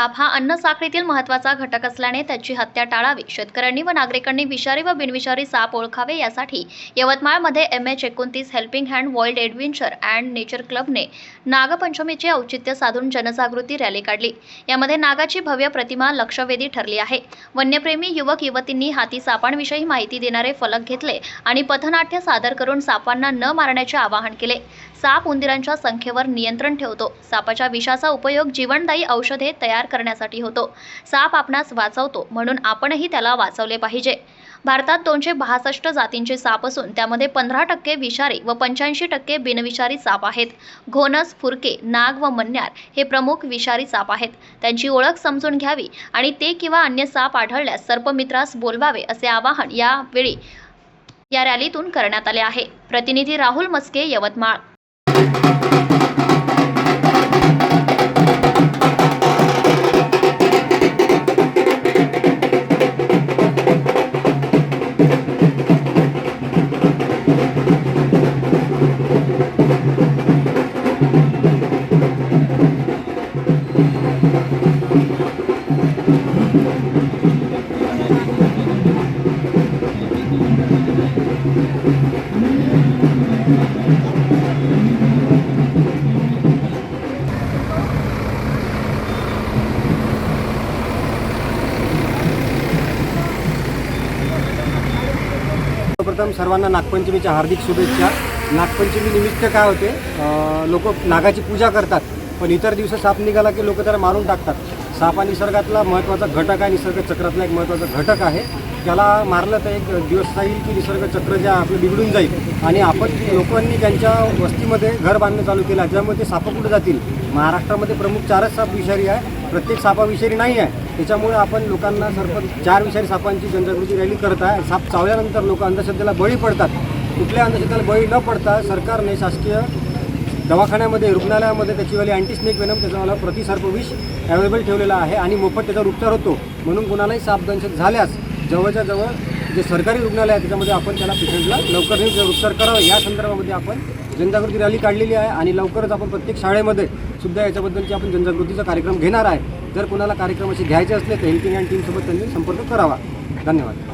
साप हा अन्न साखळीतील महत्त्वाचा घटक असल्याने त्याची हत्या टाळावी. शेतकऱ्यांनी व नागरिकांनी विषारी व बिनविषारी साप ओळखावे यासाठी यवतमाळमध्ये एम एच एकोणतीस helping hand world adventure and nature क्लबने नागपंचमीचे औचित्य साधून जनजागृती रॅली काढली. यामध्ये नागाची भव्य प्रतिमा लक्षवेधी ठरली आहे. वन्यप्रेमी युवक युवतींनी हाती सापांविषयी माहिती देणारे फलक घेतले आणि पथनाट्य सादर करून सापांना न मारण्याचे आवाहन केले. साप उंदिरांच्या संख्येवर नियंत्रण ठेवतो. सापाच्या विषाचा उपयोग जीवनदायी औषधे तयार करण्यासाठी होतो. साप आपणास वाचवतो म्हणून आपणही त्याला वाचवले पाहिजे. भारतात दोनशे बासष्ट जातींचे साप असून त्यामध्ये पंधरा टक्के विषारी व पंच्याऐंशी टक्के बिनविषारी साप आहेत. घोनस फुरके नाग व मन्यार हे प्रमुख विषारी साप आहेत. त्यांची ओळख समजून घ्यावी आणि ते किंवा अन्य साप आढळल्यास सर्पमित्रास बोलवावे असे आवाहन यावेळी या रॅलीतून करण्यात आले आहे. प्रतिनिधी राहुल मस्के यवतमाळ. सर्वप्रथम सर्वांना नागपंचमीच्या हार्दिक शुभेच्छा. नागपंचमी निमित्त काय होते? लोक नागाची पूजा करतात पण इतर दिवस साप निघाला की लोक त्याला मारून टाकतात. साप हा निसर्गातला महत्त्वाचा घटक आहे निसर्ग चक्रातला एक महत्त्वाचा घटक आहे. त्याला मारलं तर एक दिवस जाईल की निसर्ग चक्र जे आपलं बिघडून जाईल. आणि आपण लोकांनी त्यांच्या वस्तीमध्ये घर बांधणं चालू केलं ज्यामुळे ते सापं कुठं जातील? महाराष्ट्रामध्ये प्रमुख चारच साप विषारी आहे. प्रत्येक सापा विषारी नाही आहे. त्याच्यामुळे आपण लोकांना सरपंच चार विषारी सापांची जनजागृती रॅली करत आहे साप चावल्यानंतर लोक अंधश्रद्धेला बळी पडतात. कुठल्या अंधश्रद्धेला बळी न पडता सरकारने शासकीय दवाखान्यामध्ये रुग्णालयामध्ये त्याचीवाली अँटीस्नेक वेनम त्याच्यावाला प्रतिसर्प विष अवेलेबल ठेवलेला आहे आणि मोफत त्याचा उपचार होतो. म्हणून कुणालाही सापदंशक झाल्यास जवळच्या जवळ जे सरकारी रुग्णालय आहे त्याच्यामध्ये आपण त्याला पेशंटला लवकर उपचार करावा. या संदर्भामध्ये आपण जनजागृती रॅली काढलेली आहे आणि लवकरच आपण प्रत्येक शाळेमध्ये सुद्धा याच्याबद्दलची आपण जनजागृतीचा कार्यक्रम घेणार आहे. जर कोणाला कार्यक्रम असे घ्यायचे असले तर हेल्पिंग अँड टीमसोबत त्यांनी संपर्क करावा. धन्यवाद.